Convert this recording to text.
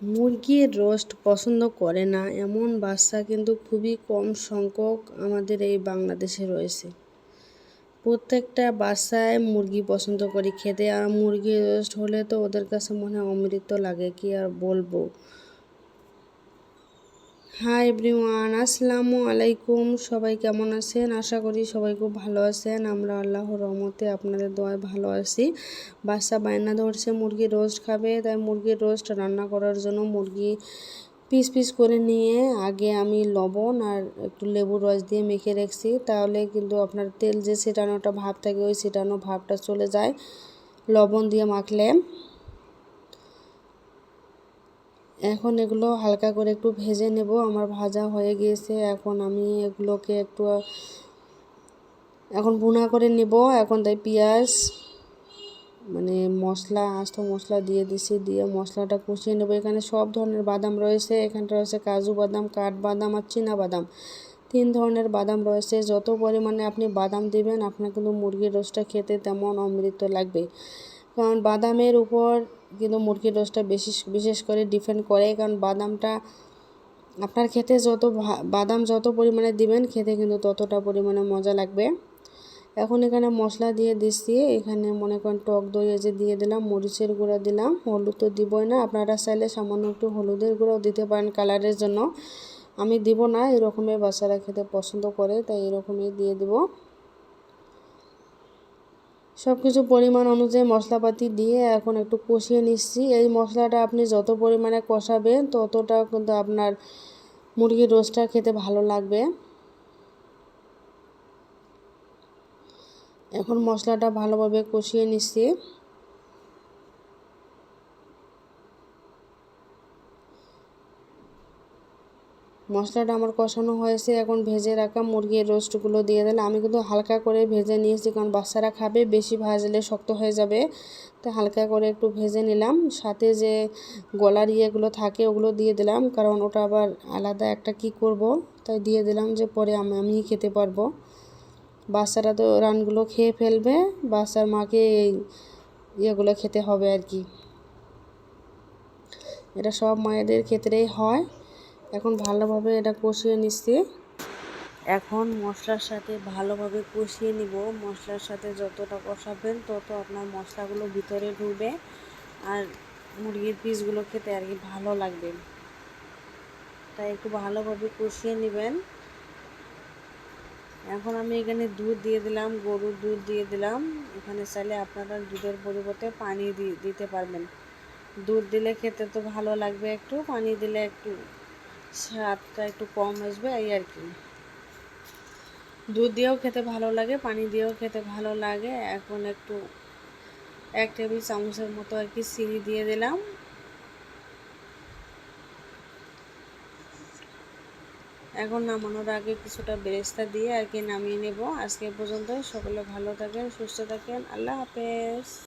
মুরগির রোস্ট পছন্দ করে না, এমন বাচ্চা কিন্তু খুবই কম সংখ্যক আমাদের এই বাংলাদেশে রয়েছে। প্রত্যেকটা বাচ্চায় মুরগি পছন্দ করি খেতে, আর মুরগির রোস্ট হলে তো ওদের কাছে মনে হয় অমৃত লাগে, কি আর বলব? হাই এভরিওয়ান আসসালামু আলাইকুম। সবাই কেমন আছেন? আশা করি সবাই খুব ভালো আছেন। আমরা আল্লাহর রহমতে আপনাদের দোয়ায় ভালো আছি। বাচ্চা বায়না ধরছে, মুরগি রোস্ট খাবে। তাই মুরগির রোস্ট রান্না করার জন্য মুরগি পিস পিস করে নিয়ে আগে আমি লবণ আর একটু লেবুর রস দিয়ে মেখে রেখেছি। তাহলে কিন্তু আপনার তেল যে ছিটানোটা ভাব থাকে, ওই ছিটানো ভাবটা চলে যায়। লবণ দিয়ে মাখলে এখন এগুলো হালকা করে একটু ভেজে নেব। আমার ভাজা হয়ে গিয়েছে। এখন আমি এগুলোকে একটু, এখন ভুনা করে নেব। এখন তাই পেঁয়াজ মানে মশলা, আস্ত মশলা দিয়ে দিছি, দিয়ে মশলাটা কষিয়ে নেব। এখানে সব ধরনের বাদাম রয়েছে। এখানটা রয়েছে কাজু বাদাম কাঠবাদাম আর চীনা বাদাম। তিন ধরনের বাদাম রয়েছে। যত পরিমাণে আপনি বাদাম দিবেন, আপনার কিন্তু মুরগির রোস্টটা খেতে তেমন অমৃত লাগবে কারণ বাদামের উপর কিন্তু মুরগির রোস্টটা বেশি, বিশেষ করে ডিপেন্ড করে, কারণ বাদামটা আপনার খেতে যত বাদাম যত পরিমাণে দিবেন, খেতে কিন্তু ততটা পরিমাণে মজা লাগবে। এখন এখানে মশলা দিয়ে দিচ্ছি, এখানে মনে করেন টক দই যে দিয়ে দিলাম, মরিচের গুঁড়া দিলাম, হলুদ তো দিবই না, আপনারা চাইলে সামান্য একটু হলুদের গুঁড়াও দিতে পারেন কালারের জন্য। আমি দিব না, এরকমই বাচ্চারা খেতে পছন্দ করে, তাই এরকমই দিয়ে দিব। সব কিছু পরিমাণ অনুযায়ী মশলাপাতি দিয়ে এখন একটু কষিয়ে নিচ্ছি। এই মশলাটা আপনি যত পরিমাণে কষাবেন, ততটা কিন্তু আপনার মুরগির রোস্টটা খেতে ভালো লাগবে। এখন মশলাটা ভালোভাবে কষিয়ে নিচ্ছি। মশলাটা আমার কষানো হয়েছে। এখন ভেজে রাখা মুরগির রোস্টগুলো দিয়ে দিলে আমি কিন্তু হালকা করে ভেজে নিয়েছি কারণ বাচ্চারা খাবে, বেশি ভাজলে শক্ত হয়ে যাবে। তো হালকা করে একটু ভেজে নিলাম। সাথে যে গলার ইয়েগুলো থাকে ওগুলো দিয়ে দিলাম, কারণ ওটা আবার আলাদা একটা কি করব? তাই দিয়ে দিলাম যে পরে আমি আমি খেতে পারব। বাচ্চারা তো রানগুলো খেয়ে ফেলবে, বাচ্চার মাকে এই ইয়েগুলো খেতে হবে আর কি। এটা সব মায়েদের ক্ষেত্রেই হয়। এখন ভালোভাবে এটা কষিয়ে নিচ্ছি। এখন মশলার সাথে ভালোভাবে কষিয়ে নিব। মশলার সাথে যতটা কষাবেন তত আপনার মশলাগুলো ভিতরে ঢুকবে আর মুরগির পিসগুলো খেতে আর কি ভালো লাগবে। তাই একটু ভালোভাবে কষিয়ে নেবেন। এখন আমি এখানে দুধ দিয়ে দিলাম, গরুর দুধ দিয়ে দিলাম। এখানে চাইলে আপনারা দুধের পরিবর্তে পানি দিতে পারবেন। দুধ দিলে খেতে তো ভালো লাগবে একটু, পানি দিলে একটু স্বাদটা একটু কম আসবে, এই আর কি। দুধ দিয়েও খেতে ভালো লাগে, পানি দিয়েও খেতে ভালো লাগে। এখন একটু এক টেবিল চামচের মতো আর কি চিনি দিয়ে দিলাম। এখন নামানোর আগে কিছুটা বেরেস্তা দিয়ে আর কি নামিয়ে নেব। আজকে পর্যন্ত সকলে ভালো থাকেন, সুস্থ থাকেন। আল্লাহ হাফেজ।